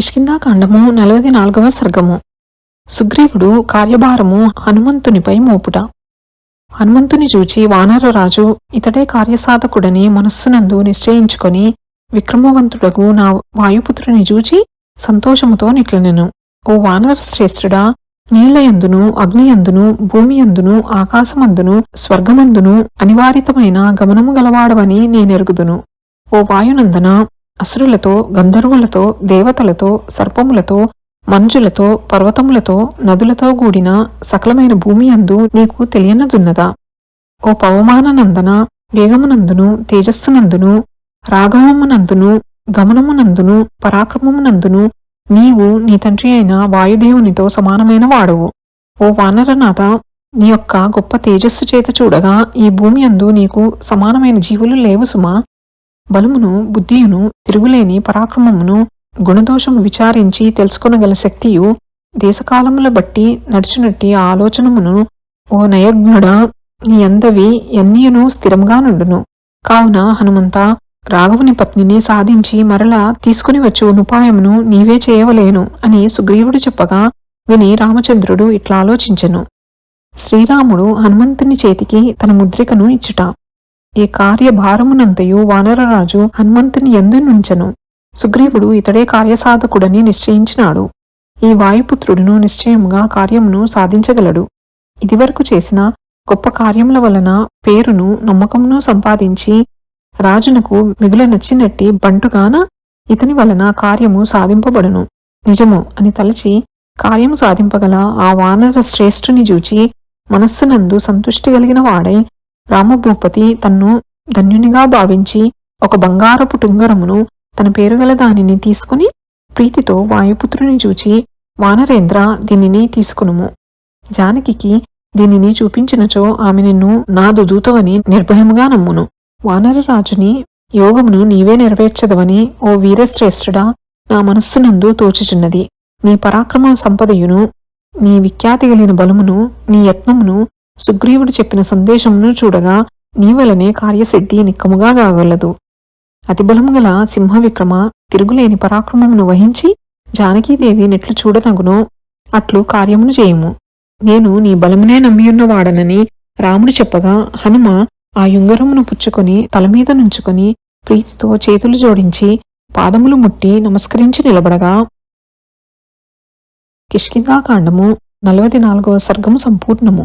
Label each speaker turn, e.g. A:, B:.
A: కిష్కిందాకాండము నలభై నాలుగవ సర్గము. సుగ్రీవుడు కార్యభారము హనుమంతునిపై మోపుట. హనుమంతుని చూచి వానరరాజు ఇతడే కార్యసాధకుడని మనస్సునందు నిశ్చయించుకొని విక్రమవంతుడగు నా వాయుపుత్రుని చూచి సంతోషముతో నిట్లనెను. ఓ వానర శ్రేష్ఠుడా నీళ్ళయందును అగ్నియందును భూమియందును ఆకాశమందును స్వర్గమందును అనివారితమైన గమనము గలవాడవని నేనెరుగుదును. ఓ వాయునందన అసురులతో గంధర్వులతో దేవతలతో సర్పములతో మంజులతో పర్వతములతో నదులతో కూడిన సకలమైన భూమి అందు నీకు తెలియనదున్నదా? ఓ పవమాననందన వేగమునందును తేజస్సునందును రాఘవమునందును గమనమునందును పరాక్రమమునందును నీవు నీ తండ్రి అయిన వాయుదేవునితో సమానమైన వాడవు. ఓ వానరనాథ నీ యొక్క గొప్ప తేజస్సు చేత చూడగా ఈ భూమి అందు నీకు సమానమైన జీవులు లేవు సుమా. బలమును బుద్ధియును తిరుగులేని పరాక్రమమును గుణదోషము విచారించి తెలుసుకొనగల శక్తియు దేశకాలముల బట్టి నడుచునట్టి ఆలోచనమును ఓ నయజ్ఞుడ నీ అందవి ఎన్నియును స్థిరంగా నుండును. కావున హనుమంత రాఘవుని పత్నిని సాధించి మరలా తీసుకుని వచ్చు ఉపాయమును నీవే చేయవలేను అని సుగ్రీవుడు చెప్పగా విని రామచంద్రుడు ఇట్లా ఆలోచించెను. శ్రీరాముడు హనుమంతుని చేతికి తన ముద్రికను ఇచ్చుట. ఈ కార్యభారమునంతయు వానరరాజు హనుమంతుని ఎందునుంచెను సుగ్రీవుడు ఇతడే కార్యసాధకుడని నిశ్చయించినాడు. ఈ వాయుపుత్రుడును నిశ్చయముగా కార్యమును సాధించగలడు. ఇదివరకు చేసిన గొప్ప కార్యముల వలన పేరును నమ్మకమును సంపాదించి రాజునకు మిగుల నచ్చినట్టి బంటుగాన ఇతని వలన కార్యము సాధింపబడును. నిజము అని తలచి కార్యము సాధింపగల ఆ వానర శ్రేష్ఠుని చూచి మనస్సునందు సంతుష్టి కలిగిన వాడై రామభూపతి తన్ను ధన్యునిగా భావించి ఒక బంగారపు టుంగరమును తన పేరుగల దానిని తీసుకుని ప్రీతితో వాయుపుత్రుని చూచి వానరేంద్ర దీనిని తీసుకునుము. జానకికి దీనిని చూపించినచో ఆమె నిన్ను నా దుదూతవని నిర్భయముగా నమ్మును. వానరరాజుని యోగమును నీవే నెరవేర్చదవని ఓ వీరశ్రేష్ఠుడా నా మనస్సునందు తోచుచున్నది. నీ పరాక్రమ సంపదయును నీ విఖ్యాతి కలిగిన బలమును నీ యత్నమును సుగ్రీవుడు చెప్పిన సందేశమును చూడగా నీ వలనే కార్యసిద్ధి నిక్కముగా కాగలదు. అతిబలము గల సింహ విక్రమ తిరుగులేని పరాక్రమమును వహించి జానకీదేవి నెట్లు చూడనగునో అట్లు కార్యమును చేయము. నేను నీ బలమునే నమ్మియున్నవాడనని రాముడు చెప్పగా హనుమ ఆ యుంగరమును పుచ్చుకొని తలమీద నుంచుకొని ప్రీతితో చేతులు జోడించి పాదములు ముట్టి నమస్కరించి నిలబడగా. కిష్కిందాకాండము నలవది నాలుగవ సర్గము సంపూర్ణము.